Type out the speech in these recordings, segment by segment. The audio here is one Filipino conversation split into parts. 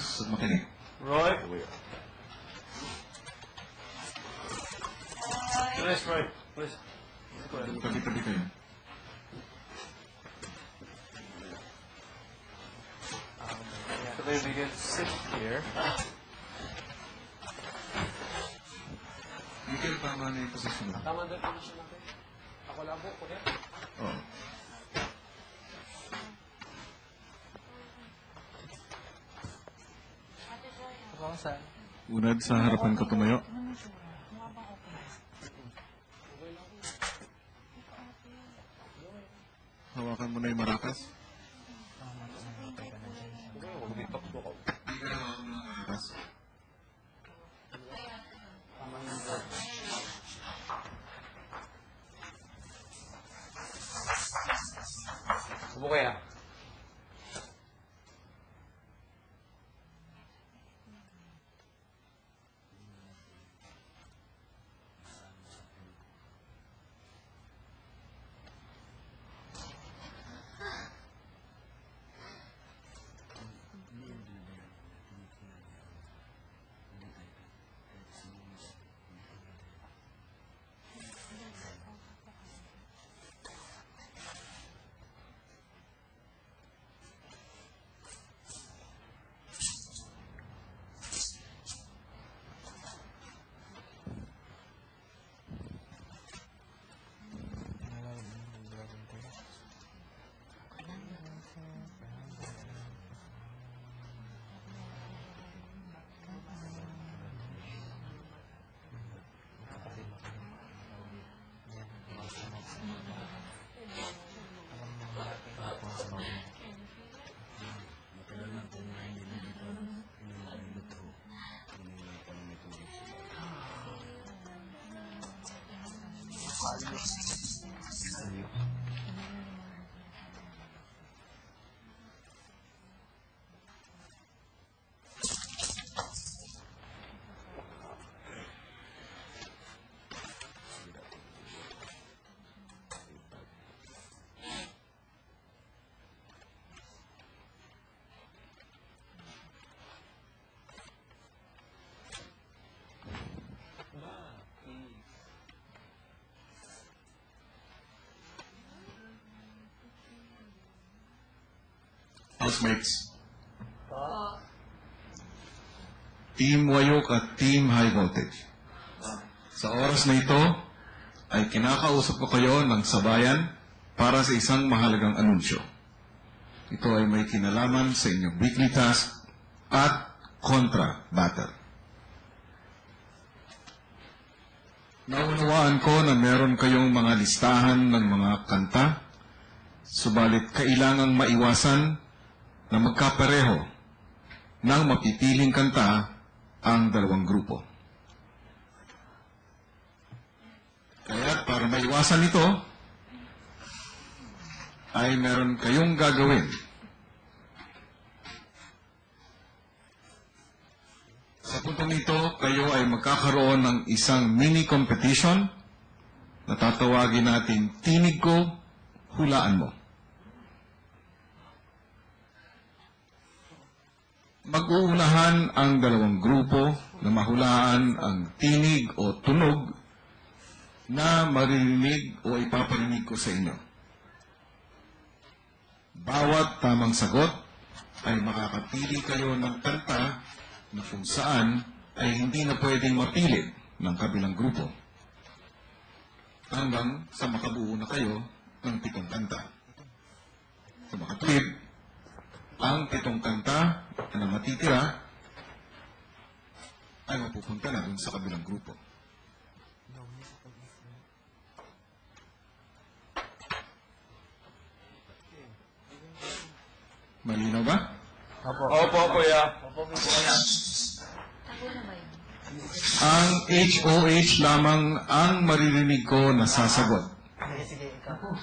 Montenegro. Montenegro. Right. The left right, please. Tabi, tabi kayo. So then sit here. can tama na yung position Come on na position natin. Ako lang po, kuya. Ako saan? Unad sa harapan ko tumayo. Hawakan mo na yung marakas. Hindi ka hawakan Margaret. Housemates. Team Wayok at Team High Voltage. Sa oras na ito, ay kinakausap ko kayo ng sabayan para sa isang mahalagang anunsyo. Ito ay may kinalaman sa inyong weekly task at kontra battle. Naunawaan ko na meron kayong mga listahan ng mga kanta, subalit kailangang maiwasan na magkapareho ng mapipiling kanta ang dalawang grupo. Kaya para maiwasan ito, ay meron kayong gagawin. Sa puntong ito, kayo ay magkakaroon ng isang mini competition na tatawagin natin Tinig Ko, Hulaan Mo. Mag-uunahan ang dalawang grupo na mahulaan ang tinig o tunog na maririnig o ipaparinig ko sa inyo. Bawat tamang sagot ay makakapili kayo ng kanta na kung saan ay hindi na pwedeng mapili ng kabilang grupo. Hanggang sa makabuo na kayo ng pitong kanta. Sa makatwid, ang pitong kanta na matitira ay mapupunta na dun sa kabilang grupo. Malinaw ba? Opo. Opo, kuya. Ang HOH lamang ang maririnig ko na sasagot.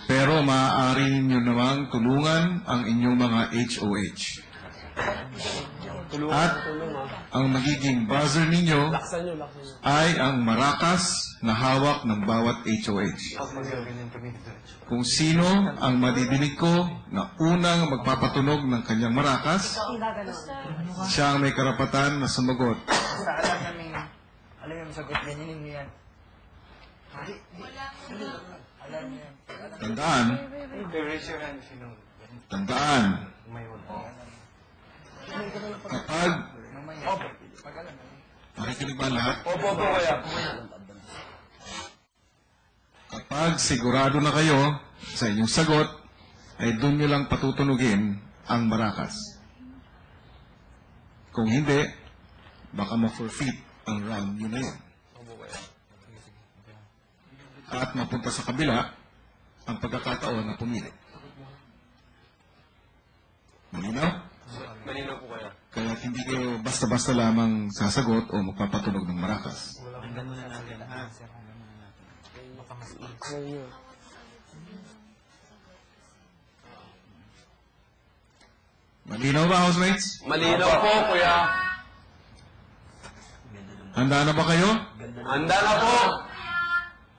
Pero maaari ninyo namang tulungan ang inyong mga HOH. At ang magiging buzzer ninyo ay ang marakas na hawak ng bawat HOH. Kung sino ang madidinig ko na unang magpapatunog ng kanyang marakas, siya ang may karapatan na sumagot. Alam yung sagot, ganyanin mo yan. Tandaan, tandaan, kapag, nakikinig ba lahat? Opo, opo, kuya. Kapag sigurado na kayo sa inyong sagot, ay doon nyo lang patutunugin ang marakas. Kung hindi, baka ma-forfeit ang round nyo na yun. At mapunta sa kabila ang pagkakataon na pumili. Malinaw? Malinaw po kaya. Kaya hindi kayo basta-basta lamang sasagot o magpapatunog ng marakas. Malinaw ba, housemates? Malinaw po, kuya. Handa na ba kayo? Handa na po.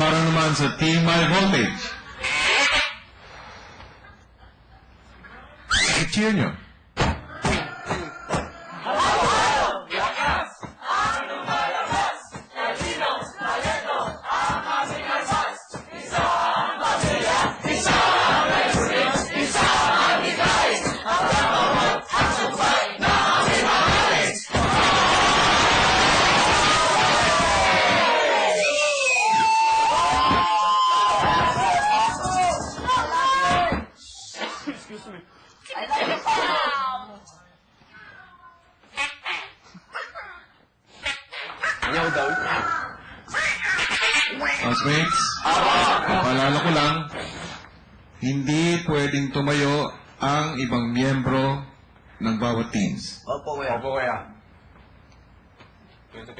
para naman sa Team High Voltage. I-cheer nyo. Housemates, paalala ko lang, hindi pwedeng tumayo ang ibang miyembro ng bawat teams. Opo, kuya. Opo, kuya.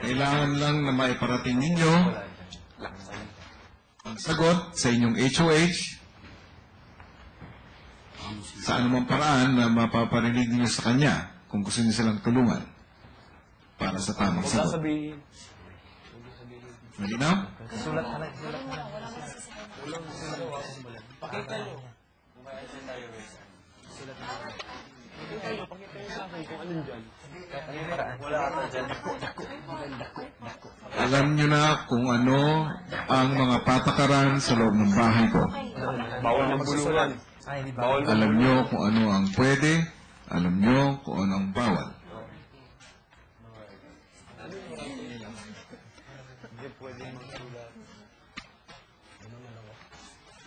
Kailangan lang na maiparating ninyo ang sagot sa inyong HOH sa anumang paraan na mapaparinig ninyo sa kanya kung gusto niyo silang tulungan para sa tamang sagot. Malinaw? Sulat ka lang, sulat ka lang. Pakita nyo. Wala ata dyan. Alam niyo na kung ano ang mga patakaran sa loob ng bahay ko. Bawal ng bulungan. Ay, di ba? Bawal Alam niyo kung ano ang pwede, alam niyo kung ano ang bawal.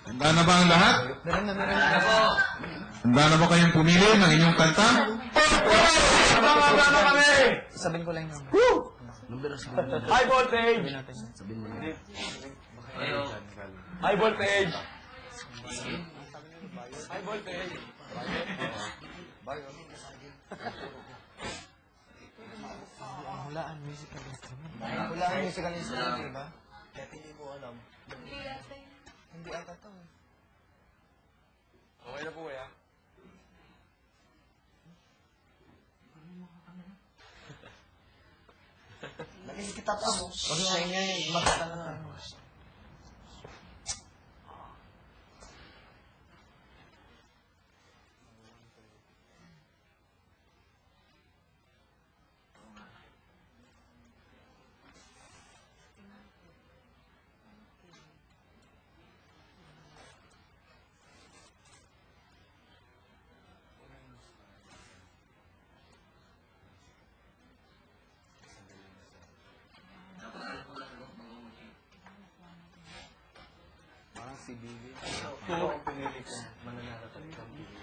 Handa na ba ang lahat? Handa na ba kayong pumili ng inyong kanta? Tama na kami! Sabihin ko lang yung number High voltage! Sabihin mo lang. High voltage! High voltage! Hulaan musical instrument. Hulaan musical instrument, di ba? Hindi mo alam. Hindi ata to. Okay na po, kuya. Nakikita pa mo. Huwag nga ingay, makita na lang. Si Bibi. Ito ang pinili kong mananarap at ikaw, Bibi.